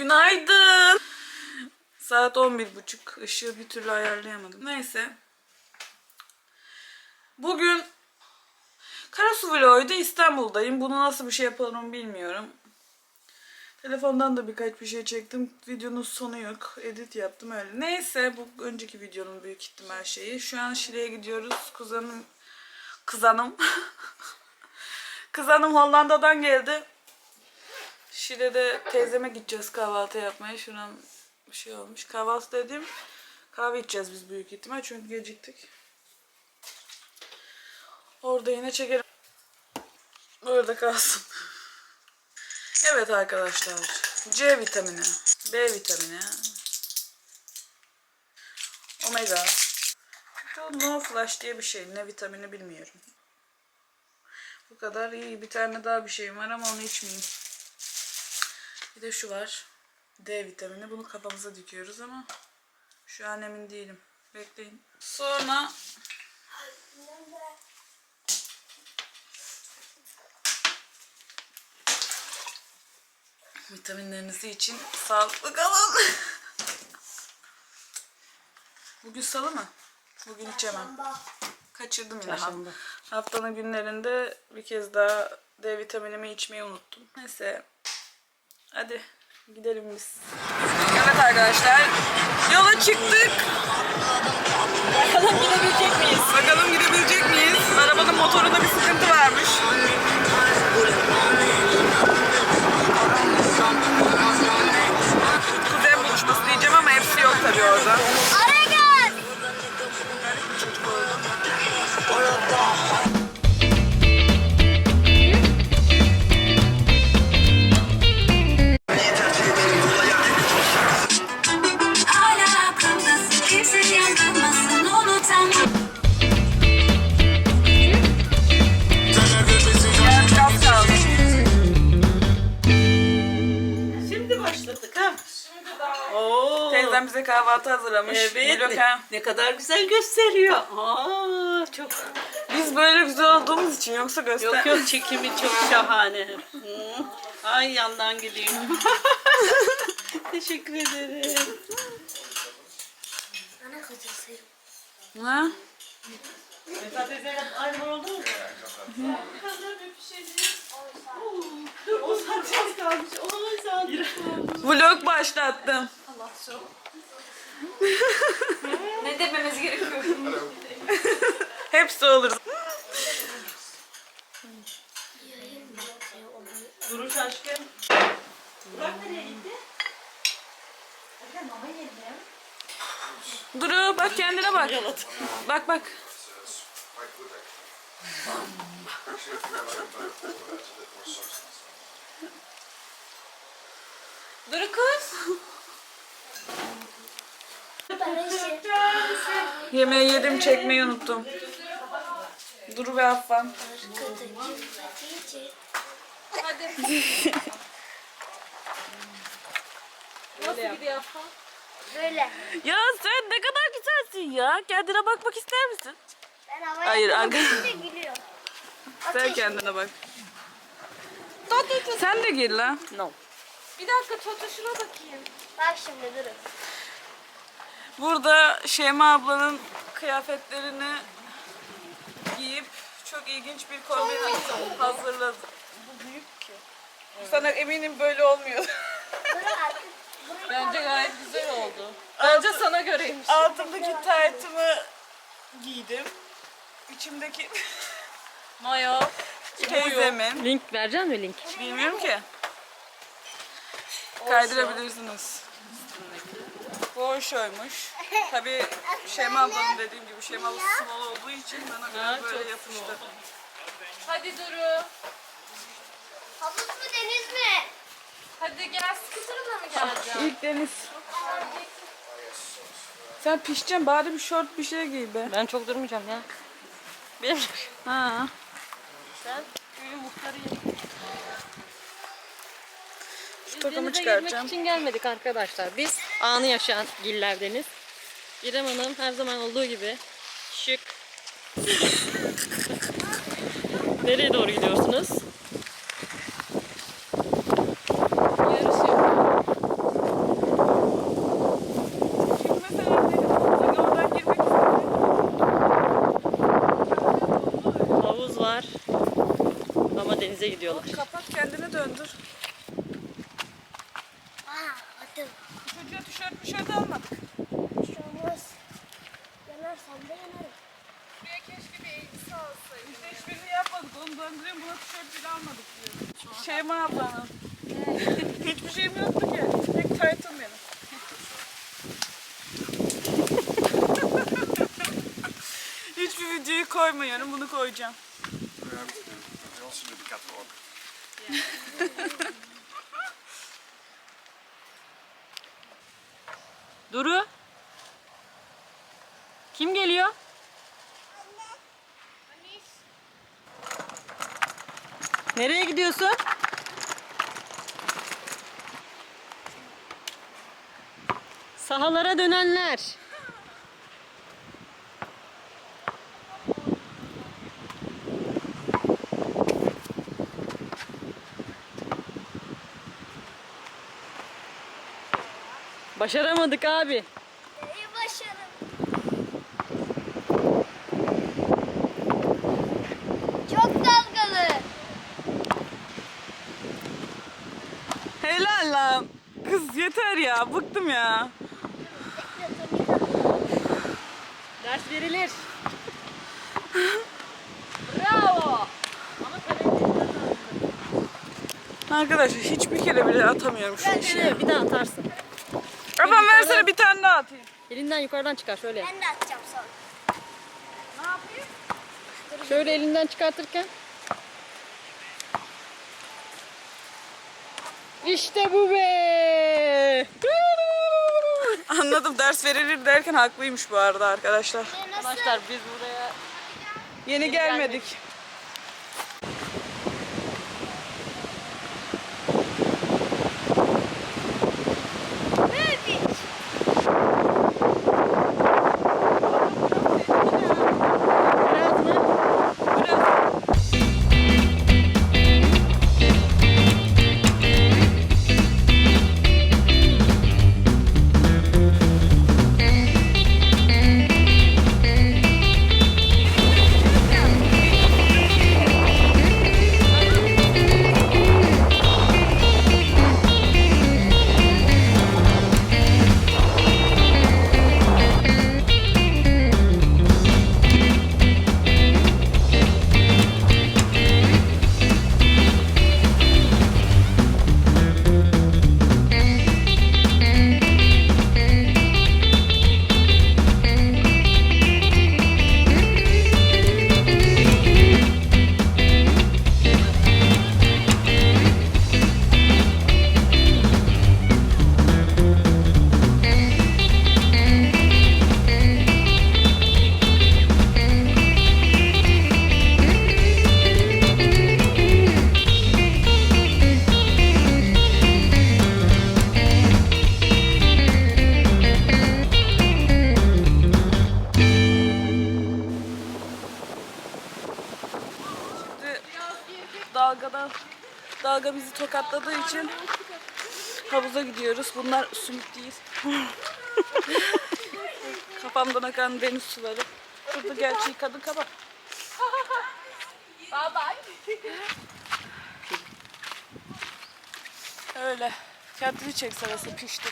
Günaydın. Saat 11.30. Işığı bir türlü ayarlayamadım. Neyse. Bugün Karasu Vlog'da İstanbul'dayım. Bunu nasıl bir şey yaparım bilmiyorum. Telefondan da birkaç bir şey çektim. Videonun sonu yok. Edit yaptım öyle. Neyse bu önceki videonun büyük ihtimal şeyi. Şu an Şile'ye gidiyoruz. Kuzenim kızanım. kızanım Hollanda'dan geldi. Şile'de teyzeme gideceğiz kahvaltı yapmaya. Şuran bir şey olmuş. Kahvaltı dediğim kahve içeceğiz biz büyük ihtimal. Çünkü geciktik. Orada yine çekerim. Orada kalsın. Evet arkadaşlar. C vitamini, B vitamini, omega. No flash diye bir şey. Ne vitamini bilmiyorum. Bu kadar iyi. Bir tane daha bir şeyim var ama onu içmeyeyim. Bir de şu var. D vitamini. Bunu kafamıza dikiyoruz ama şu an emin değilim. Bekleyin. Sonra vitaminlerinizi için sağlıklı kalın. Bugün salı mı? Bugün içemem. Kaçırdım yine. Haftanın günlerinde bir kez daha D vitaminimi içmeyi unuttum. Neyse. Hadi gidelim biz. Evet arkadaşlar. Yola çıktık. Bakalım gidebilecek miyiz? Bakalım gidebilecek miyiz? Arabanın motorunda bir sıkıntı varmış. Kuzen buluşması diyeceğim ama hepsi yok tabii orada. Şimdi başladık ha. Oo. Teyzem bize kahvaltı hazırlamış. Evet. Vlog Ne, ha. ne kadar güzel gösteriyor. Aa, çok. Biz böyle güzel olduğumuz için yoksa göster. Yok yok çekimi çok şahane. Hı. Ay yandan gideyim. Teşekkür ederim. Ana kocası. Ha? Mesela teyzeyle aynı oldu mu? Dur o saat az kalmış. O saat kalmış. Vlog başlattım. Ne dememiz gerekiyor? Hepsi olur. Duruş aşkım. Burak nereye gitti? Duru bak kendine bak. Bak bak. Duru kız. Yemeği yedim çekmeyi unuttum. Duru ve Affan. Nasıl gidiyor? Böyle. Ya sen ne kadar güzelsin ya. Kendine bakmak ister misin? Ben havaya Hayır, Hayır, arka- gülüyor. Sen kendine bak. Sen de gir lan. No. Bir dakika Toto şuna bakayım. Bak şimdi durun. Burada Şeyma ablanın kıyafetlerini giyip çok ilginç bir kombinasyon hazırladı. Bu büyük ki. Sana eminim böyle olmuyor. Bence gayet güzel oldu. Bence sana göreymiş. Altımdaki taytımı giydim. İçimdeki Mayo. teyzemin. Link verecek mi link? Bilmiyorum ki. Kaydırabilirsiniz. Bolşoymuş. Tabii Şeyma ablanın dediğim gibi Şeyma abla small olduğu için bana göre böyle yapıştı. Hadi Duru. Havuz mu deniz mi? Hadi gel skuterla mı geleceksin? İlk deniz. Sen pişeceksin bari bir şort bir şey giy be. Ben çok durmayacağım ya. Benim Ha. sen köyün muhtarıyım. Tokamı çıkaracağım. için gelmedik arkadaşlar. Biz anı yaşayan gillerdeniz. İrem Hanım her zaman olduğu gibi şık. Nereye doğru gidiyorsunuz? Havuz var. Ama denize gidiyorlar. Döndüreyim buna tişört bile almadık diyor. Şeyma ablanın. Hiçbir şeyim yoktu ki. Tek taytım benim. Hiçbir videoyu koymuyorum. Bunu koyacağım. Bij ons. Duru. Nereye gidiyorsun? Sahalara dönenler. Başaramadık abi. İyi başarım. Çok dalgalı. Kız yeter ya. Bıktım ya. Ders verilir. Bravo. Ama Arkadaşlar hiçbir kere bile atamıyorum şu işi. bir daha atarsın. Babam versene bir tane daha atayım. Elinden yukarıdan çıkar şöyle. Ben de atacağım sonra. Şöyle elinden çıkartırken. İşte bu be. Anladım ders verilir derken haklıymış bu arada arkadaşlar. Arkadaşlar biz buraya Yeni gelmedik. Dalga bizi tokatladığı için havuza gidiyoruz. Bunlar sümük değil. Kafamdan akan deniz suları. Burada gerçeği kadın kaba. Bye bye. Öyle. Kendini çek sarası pişti.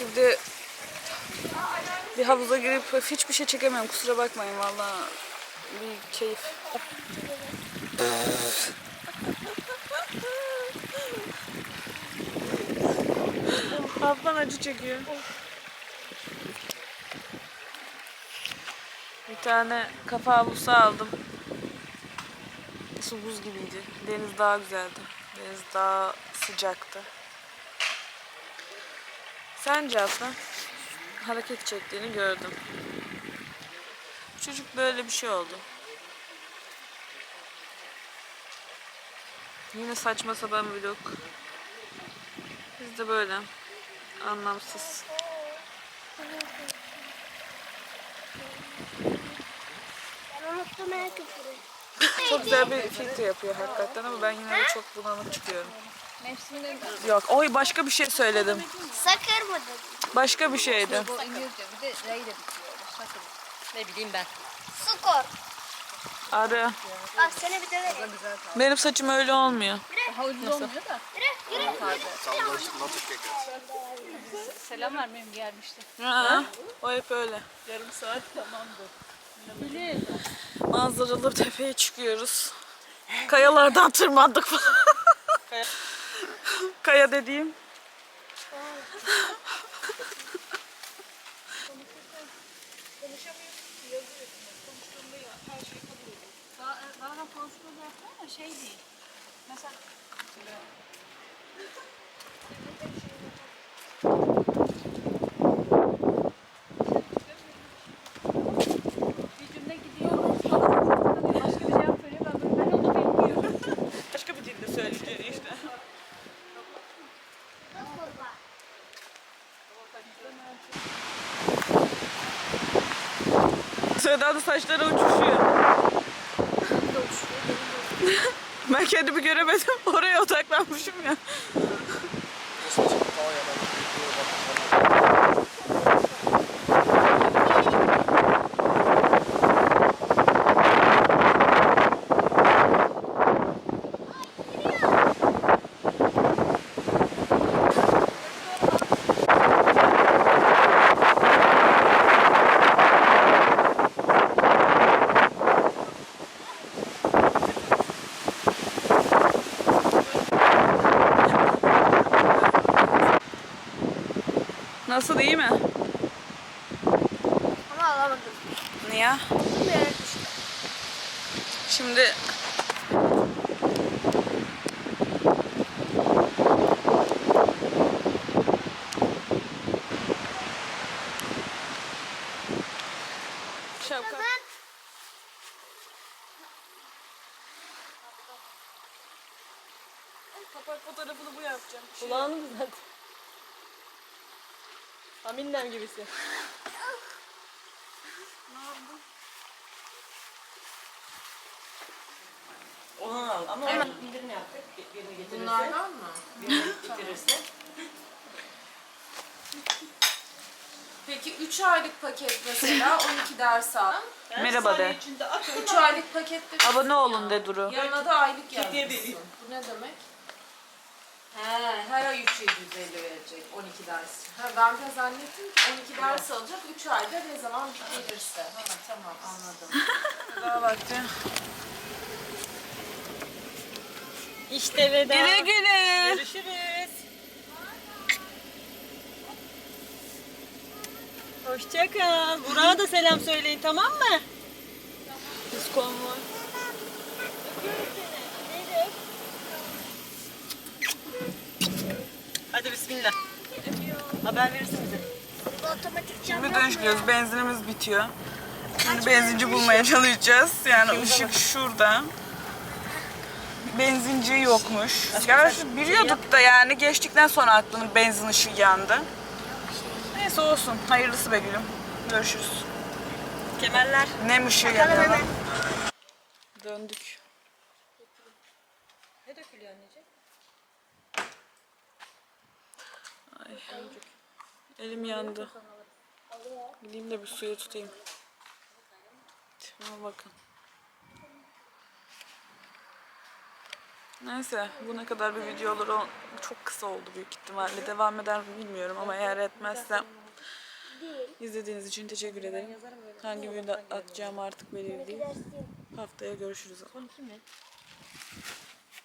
Şimdi bir havuza girip hiçbir şey çekemiyorum kusura bakmayın valla bir keyif. Ablan acı çekiyor. Bir tane kafa havlusu aldım. Su buz gibiydi. Deniz daha güzeldi. Deniz daha sıcaktı. Sence Aslan? Hareket çektiğini gördüm. Çocuk böyle bir şey oldu. Yine saçma sapan vlog. Biz de böyle. Anlamsız. Çok güzel bir filtre yapıyor hakikaten ama ben yine de çok bulanık çıkıyorum. Mevsiminde Yok. Oy başka bir şey söyledim. Sakır mı dedin? Başka bir şeydi. bu İngilizce bir de R ile bitiyor. Sakın. Ne bileyim ben. Skor. Arı. Bak seni bir de vereyim. Benim saçım öyle olmuyor. Daha ucuz olmuyor da. Yürü, yürü. Selam vermem gelmişti. Ha, o hep öyle. Yarım saat tamamdır. Manzaralı tepeye çıkıyoruz. Kayalardan tırmandık falan. Kaya dediğim. Şey değil. Mesela bir cümle gidiyor. Başka bir cevap veriyor. Ben, böyle, ben onu bekliyorum. Başka bir dilde söyleyeceğini işte. Seda da saçları uçuşuyor. ben kendimi göremedim. Oraya odaklanmışım ya. Kulağını düzelt. Aminnem gibisi. Onu al ama evet. indirim yaptık. Birini getirirse. Bunlardan mı? Birini getirirse. Peki 3 aylık paket mesela 12 ders al. Merhaba de. 3 aylık pakette Abone olun de Duru. yanına da aylık yazmışsın. Bu ne demek? He, her ay 3750 verecek 12 ders. Ha, ben de zannettim ki 12 ders alacak 3 ayda ne zaman gelirse. Ha, tamam anladım. Daha vakti. İşte veda. Güle güle. Görüşürüz. Hoşça kal. Burak'a da selam söyleyin tamam mı? Biz konvoy. Hadi bismillah. Haber verirsin bize. Otomatik cam Şimdi dönüşüyoruz. Benzinimiz bitiyor. Şimdi benzinci bulmaya çalışacağız. Yani ışık şurada. Benzinci yokmuş. Gerçi biliyorduk da yani geçtikten sonra aklının benzin ışığı yandı. Neyse olsun. Hayırlısı be gülüm. Görüşürüz. Kemerler. Nem ışığı yanıyor lan. Döndük. Elim yandı. Gideyim de bir suya tutayım. Şuna bakın. Neyse bu ne kadar bir video olur çok kısa oldu büyük ihtimalle. Devam eder mi bilmiyorum ama eğer etmezsem izlediğiniz için teşekkür ederim. Hangi video atacağım artık belirli değil. Haftaya görüşürüz.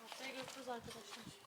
Haftaya görüşürüz arkadaşlar.